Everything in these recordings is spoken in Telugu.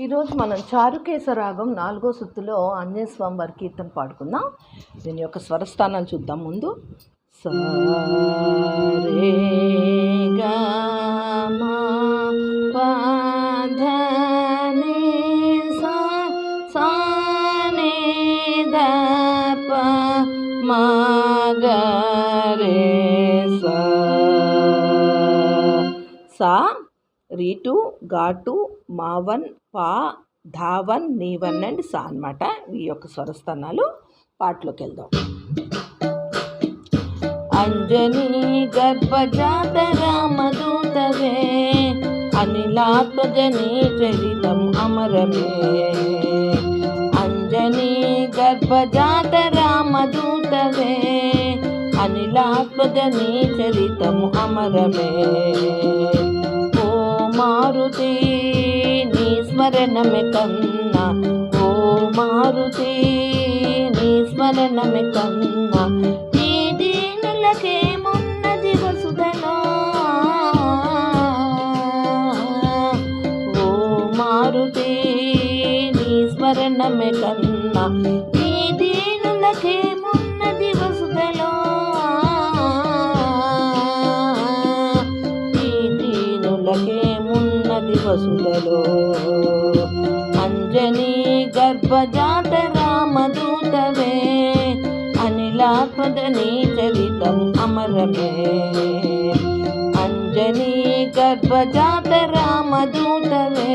ఈరోజు మనం చారుకేశ రాగం నాలుగో సుత్తులో ఆంజనేయ స్వామి వారి కీర్తన పాడుకుందాం. దీని యొక్క స్వరస్థానాలు చూద్దాం ముందు. సా సా. సా రే సా సా రీటు ఘాటు మావన్ పా ధావన్ నీవన్ అండ్ సా అనమాట ఈ యొక్క స్వరస్థానాలు పాటలోకి వెళ్దాం అంజనీ గర్భజాత రామదూతవే అనిలాత్మజనీ చరితం అమరమే. అంజనీ గర్భజాత రామదూతవే అనిలాత్మజనీ చరితం అమరమే. ఓ మారుతి స్మరణమే కన్నా ఓ మారుతి నీ స్మరణమే కన్నా ఈ దీనులకేమున్నది వసుదలో ఓ మారుతి నీ స్మరణమే కన్నా గర్భజాత రామదూతవే అనిలాత్మదని చరితం అమరమే. అంజనీ గర్భజాత రామదూతవే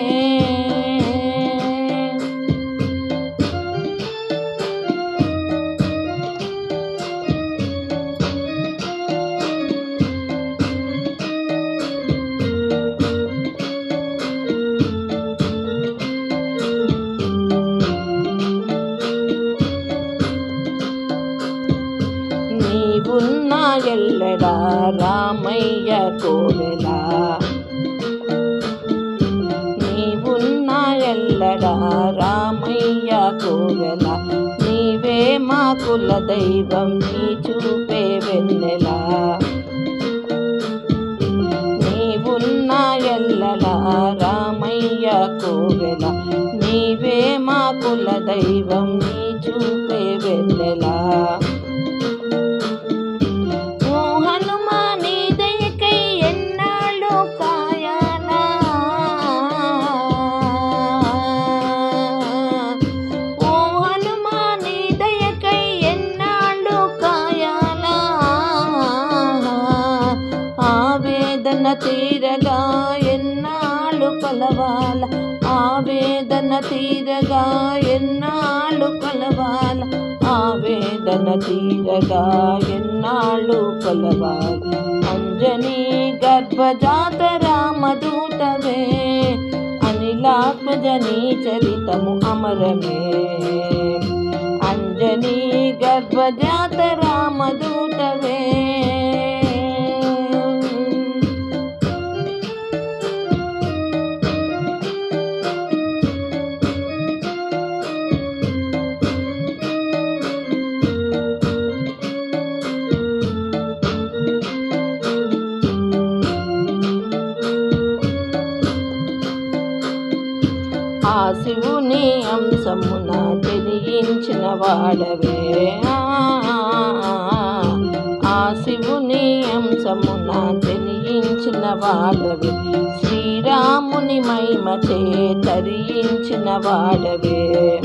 రామయ్య కోవెలా నీవున్నా ఎల్లడా రామయ్య కోవెల? నీవే మా కుల దైవం నీ చూపే వెన్నెలా. నీవున్నా ఎల్లడా రామయ్య కోవెల? నీవే మా కుల దైవం నీ చూపే వెన్నెలా. తీరగా ఎన్నాళ్ళు కొలవాల? ఆవేదన తీరగా ఎన్నాళ్ళు కొలవాల? ఆవేదన తీరగా ఎన్నాళ్ళు కొలవాలి? అంజనీ గర్భజాత రామదూతవే అనిలాత్మజనీ చరితము అమరమే. అంజనీ గర్భజాత ఆ శివుని అంశమున తెలియించిన వాడవే. ఆ, శివుని అంశమున తెలియించిన వాడవే. శ్రీరాముని మహిమచే తరించిన వాడవే.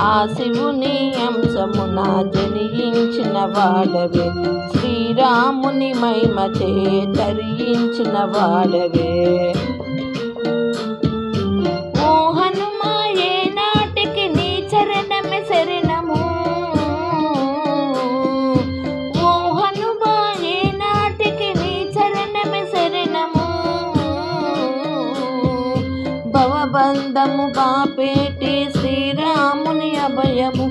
ఆ శివుని అంశమున జనించిన వాడవే. శ్రీరాముని మహిమచే తరించిన వాడవే. భవబంధము బాపేటి శ్రీరాముని అభయము.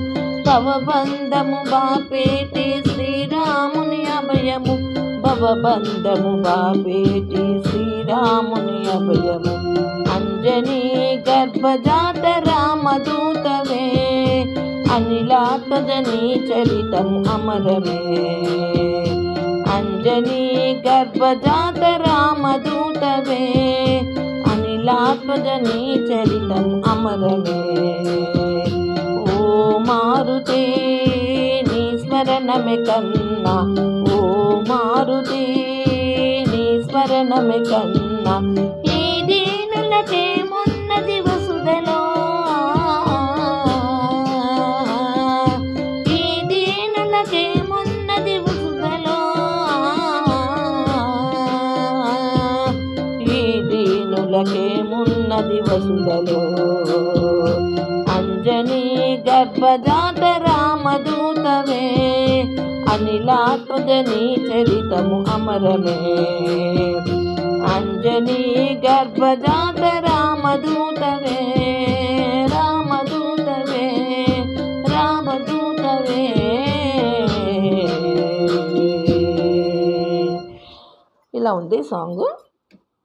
భవబంధము బాపేటి శ్రీరాముని అభయము. భవబంధము బాపేటి శ్రీరాముని అభయము. అంజనీ గర్భజాత రామదూతవే అనిలాత్మజనీ చరితం అమరమే. అంజనీ గర్భజాత రామదూతవే అనిల చరితం అమరమే. ఓ మారుతే నీ స్మరణమే కన్నా ఓ మారుతే నీ స్మరణమే కన్నా ఈ దీనులకే దీనులకే మున్నది అంజనీ గర్భజాత రామదూతమే అనిలాత్మజని చరితము అమరమే. అంజనీ గర్భజాత రామదూతమే రామదూతవే రామదూతవే ఇలా ఉంది సాంగ్.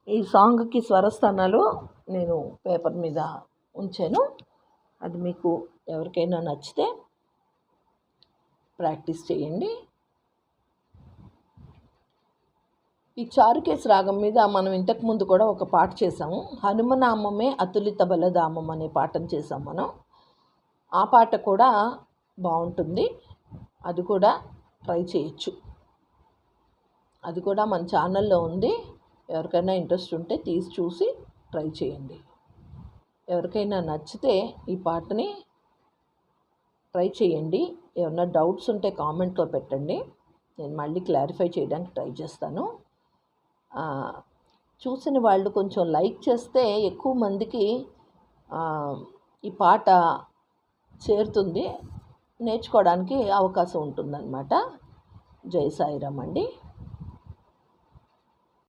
ఈ సాంగ్కి స్వరస్థానాలు నేను పేపర్ మీద ఉంచాను. అది మీకు ఎవరికైనా నచ్చితే ప్రాక్టీస్ చేయండి. ఈ చారుకేశ్ రాగం మీద మనం ఇంతకుముందు కూడా ఒక పాట చేసాము హనుమనామమే అతులిత బలధామం అనే పాటను చేసాం మనం. ఆ పాట కూడా బాగుంటుంది. అది కూడా ట్రై చేయొచ్చు. అది కూడా మన ఛానల్లో ఉంది. ఎవరికైనా ఇంట్రెస్ట్ ఉంటే తీసి చూసి ట్రై చేయండి. ఎవరికైనా నచ్చితే ఈ పాటని ట్రై చేయండి. ఏమన్నా డౌట్స్ ఉంటే కామెంట్లో పెట్టండి. నేను మళ్ళీ క్లారిఫై చేయడానికి ట్రై చేస్తాను. చూసిన వాళ్ళు కొంచెం లైక్ చేస్తే ఎక్కువ మందికి ఈ పాట చేరుతుంది. నేర్చుకోవడానికి అవకాశం ఉంటుందన్నమాట. జై సాయిరామ్ అండి.